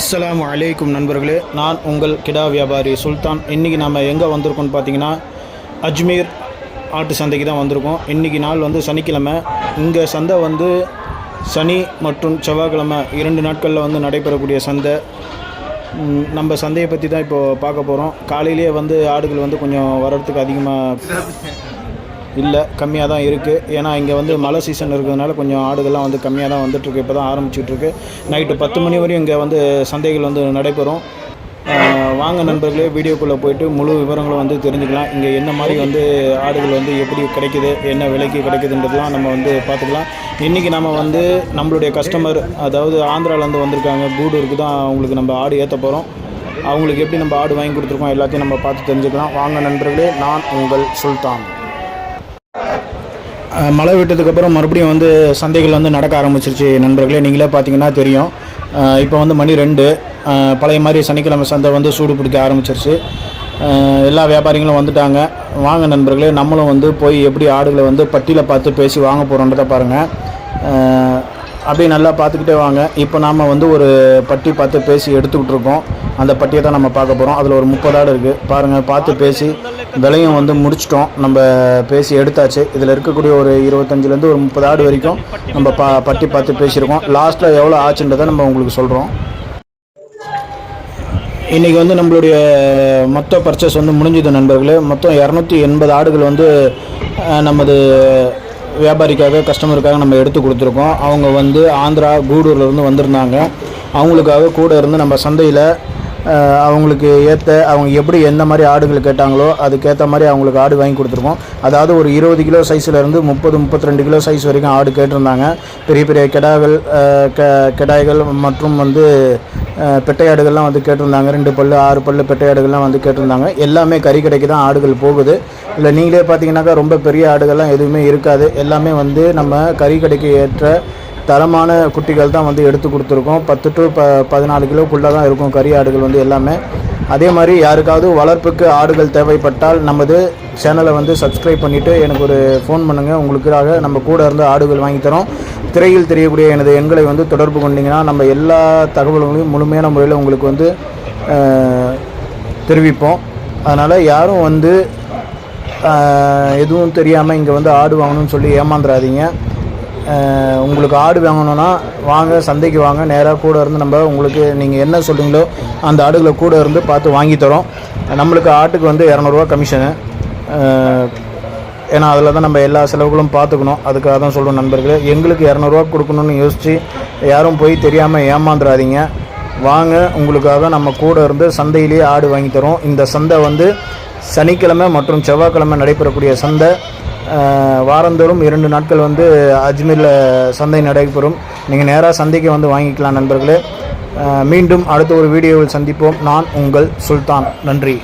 அஸ்லாம் அலைக்கும் நண்பர்களே நான் உங்கள் கிடா வியாபாரி சுல்தான். இன்றைக்கி நம்ம எங்கே வந்திருக்கோம்னு பார்த்தீங்கன்னா அஜ்மீர் ஆட்டு சந்தைக்கு தான் வந்திருக்கோம். இன்றைக்கி நாள் வந்து சனிக்கிழமை. இங்கே சந்தை வந்து சனி மற்றும் செவ்வாய்க்கிழமை இரண்டு நாட்களில் வந்து நடைபெறக்கூடிய சந்தை. நம்ம சந்தையை பற்றி தான் இப்போது பார்க்க போகிறோம் காலையிலேயே வந்து ஆடுகள் வந்து கொஞ்சம் வர்றதுக்கு அதிகமாக இல்லை கம்மியாக தான் இருக்குது ஏன்னா இங்கே வந்து மழை சீசன் இருக்கிறதுனால கொஞ்சம் ஆடுகள்லாம் வந்து கம்மியாக தான் வந்துட்டுருக்கு. இப்போ தான் ஆரம்பிச்சிட்ருக்கு நைட்டு பத்து மணி வரையும் இங்கே வந்து சந்தைகள் வந்து நடைபெறும். வாங்க நண்பர்களே வீடியோக்குள்ளே போயிட்டு முழு விவரங்களும் வந்து தெரிஞ்சுக்கலாம். இங்கே என்ன மாதிரி வந்து ஆடுகள் வந்து எப்படி கிடைக்குது என்ன விலைக்கு கிடைக்குதுன்றதெல்லாம் நம்ம வந்து பார்த்துக்கலாம். இன்றைக்கி நம்ம வந்து நம்மளுடைய கஸ்டமர் அதாவது ஆந்திராவிலேருந்து வந்திருக்காங்க. கூடூருக்கு தான் அவங்களுக்கு நம்ம ஆடு ஏற்ற போகிறோம் அவங்களுக்கு எப்படி நம்ம ஆடு வாங்கி கொடுத்துருக்கோம் எல்லாத்தையும் நம்ம பார்த்து தெரிஞ்சுக்கலாம். வாங்க நண்பர்களே நான் உங்கள் சுல்தான். மழை விட்டதுக்கப்புறம் மறுபடியும் வந்து சந்தைகள் வந்து நடக்க ஆரம்பிச்சிருச்சு நண்பர்களே. நீங்களே பார்த்தீங்கன்னா தெரியும். இப்போ வந்து மணி ரெண்டு. பழைய மாதிரி சனிக்கிழமை சந்தை வந்து சூடு பிடிக்க ஆரம்பிச்சிருச்சு. எல்லா வியாபாரிகளும் வந்துட்டாங்க. வாங்க நண்பர்களே நம்மளும் வந்து போய் எப்படி ஆடுகளை வந்து பட்டியில் பார்த்து பேசி வாங்க போகிறோன்றதை பாருங்கள் அப்படியே நல்லா பார்த்துக்கிட்டே வாங்க. இப்போ நாம் வந்து ஒரு பட்டி பார்த்து பேசி எடுத்துக்கிட்டு இருக்கோம். அந்த பட்டியை தான் நம்ம பார்க்க போகிறோம் அதில் ஒரு முப்பது ஆடு இருக்குது பாருங்கள் பார்த்து பேசி விலையும் வந்து முடிச்சிட்டோம். நம்ம பேசி எடுத்தாச்சு. இதில் இருக்கக்கூடிய ஒரு இருபத்தஞ்சிலேருந்து ஒரு முப்பது ஆடு வரைக்கும் நம்ம பா பட்டி பார்த்து பேசியிருக்கோம். லாஸ்ட்டில் எவ்வளோ ஆச்சுன்றதை நம்ம உங்களுக்கு சொல்கிறோம் இன்றைக்கி வந்து நம்மளுடைய மொத்த பர்ச்சேஸ் வந்து முடிஞ்சது நண்பர்களே. மொத்தம் இரநூத்தி எண்பது ஆடுகள் வந்து நமது வியாபாரிக்காக கஸ்டமருக்காக நம்ம எடுத்து கொடுத்துருக்கோம். அவங்க வந்து ஆந்திரா கூடூர்லேருந்து வந்திருந்தாங்க. அவங்களுக்காக கூட இருந்து நம்ம சந்தையில் அவங்களுக்கு ஏற்ற அவங்க எப்படி எந்த மாதிரி ஆடுகள் கேட்டாங்களோ அதுக்கேற்ற மாதிரி அவங்களுக்கு ஆடு வாங்கி கொடுத்துருக்கோம். அதாவது ஒரு இருபது கிலோ சைஸ்லேருந்து முப்பது முப்பத்தி ரெண்டு கிலோ சைஸ் வரைக்கும் ஆடு கேட்டிருந்தாங்க. பெரிய பெரிய கெடாகள் கெ கெடாய்கள் மற்றும் வந்து பெட்டையாடுகள்லாம் பெட்டை ஆடுகள்லாம் வந்து கேட்டிருந்தாங்க. ரெண்டு பல்லு ஆறு பல்லு பெட்டை ஆடுகள்லாம் வந்து கேட்டிருந்தாங்க. எல்லாமே கறி கடைக்கு தான் ஆடுகள் போகுது. இல்லை நீங்களே பார்த்தீங்கன்னாக்கா ரொம்ப பெரிய ஆடுகள்லாம் எதுவுமே இருக்காது. எல்லாமே வந்து நம்ம கறி கடைக்கு ஏற்ற தரமான குட்டிகள் தான் வந்து எடுத்து கொடுத்துருக்கோம். பத்து டு ப பதினாலு கிலோக்குள்ளே தான் இருக்கும் கறி ஆடுகள் வந்து எல்லாமே. அதே மாதிரி யாருக்காவது வளர்ப்புக்கு ஆடுகள் தேவைப்பட்டால் நமது சேனலை வந்து சப்ஸ்கிரைப் பண்ணிவிட்டு எனக்கு ஒரு ஃபோன் பண்ணுங்கள் உங்களுக்காக நம்ம கூட இருந்து ஆடுகள் வாங்கி தரோம். திரையில் தெரியக்கூடிய எனது எண்களை வந்து தொடர்பு கொண்டீங்கன்னா நம்ம எல்லா தகவல்களையும் முழுமையான முறையில் உங்களுக்கு வந்து தெரிவிப்போம். அதனால் யாரும் வந்து எதுவும் தெரியாமல் இங்கே வந்து ஆடு வாங்கணும்னு சொல்லி ஏமாந்துடாதீங்க உங்களுக்கு ஆடு வாங்கணும்னா வாங்க சந்தைக்கு வாங்க நேராக கூட இருந்து நம்ம உங்களுக்கு நீங்கள் என்ன சொல்கிறீங்களோ அந்த ஆடுகளை கூட இருந்து பார்த்து வாங்கி தரோம். நம்மளுக்கு ஆட்டுக்கு வந்து இரநூறுவா கமிஷனு ஏன்னா அதில் தான் நம்ம எல்லா செலவுகளும் பார்த்துக்கணும். அதுக்காக தான் சொல்கிறோம் நண்பர்களே. எங்களுக்கு இரநூறுவா கொடுக்கணும்னு யோசித்து யாரும் போய் தெரியாமல் ஏமாந்துடாதீங்க வாங்க உங்களுக்காக நம்ம கூட இருந்து சந்தையிலேயே ஆடு வாங்கி தரோம். இந்த சந்தை வந்து சனிக்கிழமை மற்றும் செவ்வாய்க்கிழமை நடைபெறக்கூடிய சந்தை. வாரந்தோறும் இரண்டு நாட்கள் வந்து அஜ்மீரில் சந்தை நடைபெறும். நீங்கள் நேராக சந்தைக்கு வந்து வாங்கிக்கலாம் நண்பர்களே. மீண்டும் அடுத்த ஒரு வீடியோவில் சந்திப்போம். நான் உங்கள் சுல்தான். நன்றி.